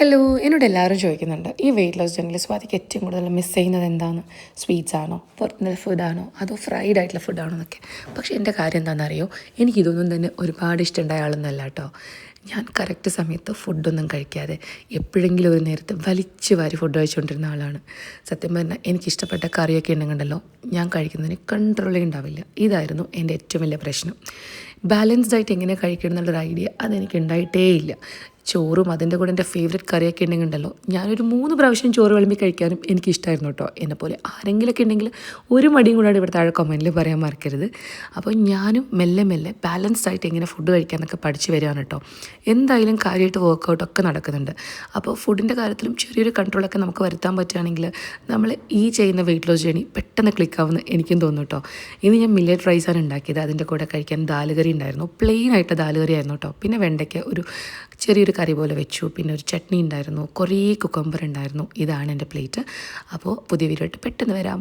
Hello എന്നോട് എല്ലാവരും ചോദിക്കുന്നുണ്ട് ഈ വെയിറ്റ് ലോസ് ജേർണിയിൽ സ്വാതിക്ക് ഏറ്റവും കൂടുതൽ മിസ് ചെയ്യുന്നത് എന്താണ് സ്വീറ്റ്സ് ആണോ? പുറത്തുനിന്ന് ഫുഡാണോ അതോ ഫ്രൈഡ് ആയിട്ടുള്ള ഫുഡാണോ എന്നൊക്കെ? പക്ഷേ എന്റെ കാര്യം എന്താണെന്നറിയോ? എനിക്കിതൊന്നും തന്നെ ഒരുപാട് ഇഷ്ടമുണ്ടായ ആളൊന്നല്ല കേട്ടോ. ഞാൻ കറക്റ്റ് സമയത്ത് ഫുഡൊന്നും കഴിക്കാതെ എപ്പോഴെങ്കിലും ഒരു നേരത്തെ വലിച്ചു വാരി ഫുഡ് കഴിച്ചുകൊണ്ടിരുന്ന ആളാണ്. സത്യം പറഞ്ഞാൽ എനിക്കിഷ്ടപ്പെട്ട കറിയൊക്കെ ഉണ്ടെങ്കിലോ ഞാൻ കഴിക്കുന്നതിന് കൺട്രോളേ ഉണ്ടാവില്ല. ഇതായിരുന്നു എന്റെ ഏറ്റവും വലിയ പ്രശ്നം. ബാലൻസ്ഡ് ആയിട്ട് എങ്ങനെ കഴിക്കണം എന്നുള്ളൊരു ഐഡിയ അതെനിക്ക് ഉണ്ടായിട്ടേ ഇല്ല ചോറും അതിന്റെ കൂടെ എന്റെ ഫേവറേറ്റ് കറിയൊക്കെ ഉണ്ടെങ്കിൽ ഉണ്ടല്ലോ ഞാനൊരു മൂന്ന് പ്രാവശ്യം ചോറ് വിളമ്പി കഴിക്കാനും എനിക്ക് ഇഷ്ടമായിരുന്നു കേട്ടോ. എന്നെപ്പോലെ ആരെങ്കിലുമൊക്കെ ഉണ്ടെങ്കിൽ ഒരു മടിയും കൂടാതെ ഇവിടെ താഴെ കമന്റിൽ പറയാൻ മറക്കരുത്. അപ്പോൾ ഞാനും മെല്ലെ മെല്ലെ ബാലൻസ്ഡ് ആയിട്ട് എങ്ങനെ ഫുഡ് കഴിക്കാമെന്നൊക്കെ പഠിച്ചു വരികയാണ് കേട്ടോ. എന്തായാലും കാര്യമായിട്ട് വർക്കൗട്ടൊക്കെ നടക്കുന്നുണ്ട്. അപ്പോൾ ഫുഡിന്റെ കാര്യത്തിലും ചെറിയൊരു കൺട്രോളൊക്കെ നമുക്ക് വരുത്താൻ പറ്റുകയാണെങ്കിൽ നമ്മൾ ഈ ചെയ്യുന്ന വെയിറ്റ് ലോസ് ജേണി പെട്ടെന്ന് ക്ലിക്കാവുമെന്ന് എനിക്കും തോന്നുന്നു കേട്ടോ. ഇന്ന് ഞാൻ മില്ലറ്റ് റൈസാണ് ഉണ്ടാക്കിയത്. അതിന്റെ കൂടെ കഴിക്കാൻ ദാലുകറി ഉണ്ടായിരുന്നു. പ്ലെയിൻ ആയിട്ട് ദാലുകറി ആയിരുന്നു കേട്ടോ. പിന്നെ വെണ്ടയ്ക്ക ഒരു ചെറിയൊരു കറി പോലെ വെച്ചു. പിന്നെ ഒരു ചട്നി ഉണ്ടായിരുന്നു. കുറേ കുക്കമ്പർ ഉണ്ടായിരുന്നു. ഇതാണ് എന്റെ പ്ലേറ്റ് അപ്പോൾ പുതിയ വീഡിയോ പെട്ടെന്ന് വരാം.